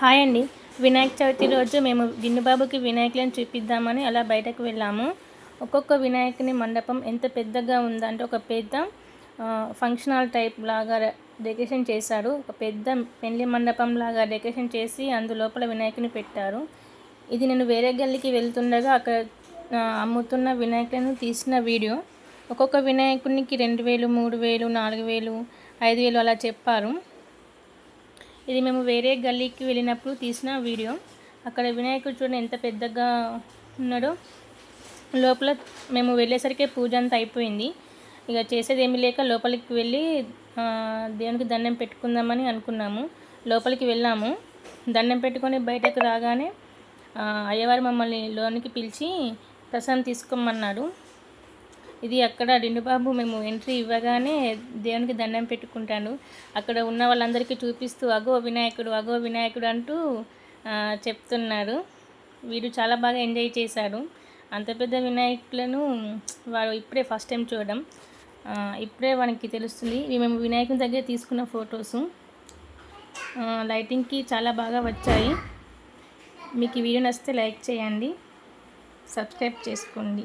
Hi అండి. వినాయక చవితి రోజు మేము గిన్నెబాబుకి వినాయకులను చూపిద్దామని అలా బయటకు వెళ్ళాము. ఒక్కొక్క వినాయకుని మండపం ఎంత పెద్దగా ఉందంటే ఒక పెద్ద ఫంక్షన్ హాల్ టైప్ లాగా డెకరేషన్ చేశారు. ఒక పెద్ద పెళ్ళి మండపం లాగా డెకరేషన్ చేసి అందులోపల వినాయకుని పెట్టారు. ఇది నేను వేరే గల్లికి వెళ్తుండగా అక్కడ అమ్ముతున్న వినాయకులను తీసిన వీడియో. ఒక్కొక్క వినాయకునికి రెండు వేలు మూడు వేలు నాలుగు వేలు ఐదు వేలు అలా చెప్పారు. ఇది మేము వేరే గల్లీకి వెళ్ళినప్పుడు తీసిన వీడియో. అక్కడ వినాయకుడు చూడండి ఎంత పెద్దగా ఉన్నాడో. లోపల మేము వెళ్ళేసరికి పూజ అంతా అయిపోయింది. ఇక చేసేది ఏమీ లేక లోపలికి వెళ్ళి దేవునికి దండం పెట్టుకుందామని అనుకున్నాము. లోపలికి వెళ్ళాము. దండం పెట్టుకొని బయటకు రాగానే అయ్యవారు మమ్మల్ని లోనికి పిలిచి ప్రసాదం తీసుకోమన్నాడు. ఇది అక్కడ డిండుబాబు మేము ఎంట్రీ ఇవ్వగానే దేవునికి దండం పెట్టుకుంటాను అక్కడ ఉన్న వాళ్ళందరికీ చూపిస్తూ అగో వినాయకుడు అగో వినాయకుడు అంటూ చెప్తున్నారు. చెప్తున్నాడు వీడు చాలా బాగా ఎంజాయ్ చేశాడు. అంత పెద్ద వినాయకులను వాడు ఇప్పుడే ఫస్ట్ టైం చూడడం. ఇప్పుడే వానికి తెలుస్తుంది. ఇవి మేము వినాయకుని దగ్గర తీసుకున్న ఫొటోసు లైటింగ్కి చాలా బాగా వచ్చాయి. మీకు ఈ వీడియో నచ్చితే లైక్ చేయండి. సబ్స్క్రైబ్ చేసుకోండి.